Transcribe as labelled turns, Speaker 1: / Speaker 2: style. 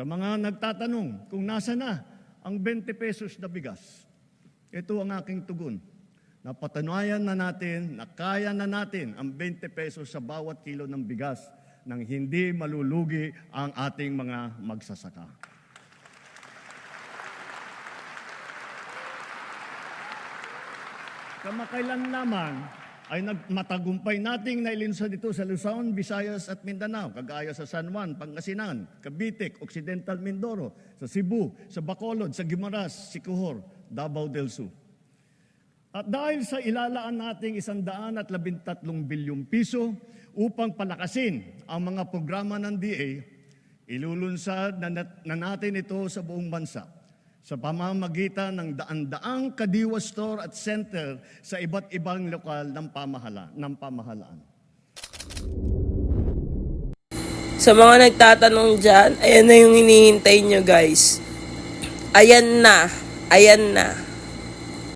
Speaker 1: Sa mga nagtatanong kung nasa na ang 20 pesos na bigas, ito ang aking tugon. Napatunayan na natin na kaya na natin ang 20 pesos sa bawat kilo ng bigas nang hindi malulugi ang ating mga magsasaka. Kamakailan lamang ay nagmatagumpay nating nailinsa dito sa Luzon, Visayas at Mindanao, kagaya sa San Juan, Pangasinan, Cavite, Occidental Mindoro, sa Cebu, sa Bacolod, sa Guimaras, Siquijor, Davao del Sur. At dahil sa ilalaan nating isandaan at labintatlong bilyong piso upang palakasin ang mga programa ng DA, ilulunsad na natin ito sa buong bansa sa pamamagitan ng daan-daang kadiwa store at center sa iba't ibang lokal ng, pamahala, ng pamahalaan.
Speaker 2: Sa mga nagtatanong dyan, ayan na yung hinihintay nyo guys. Ayan na. Ayan na.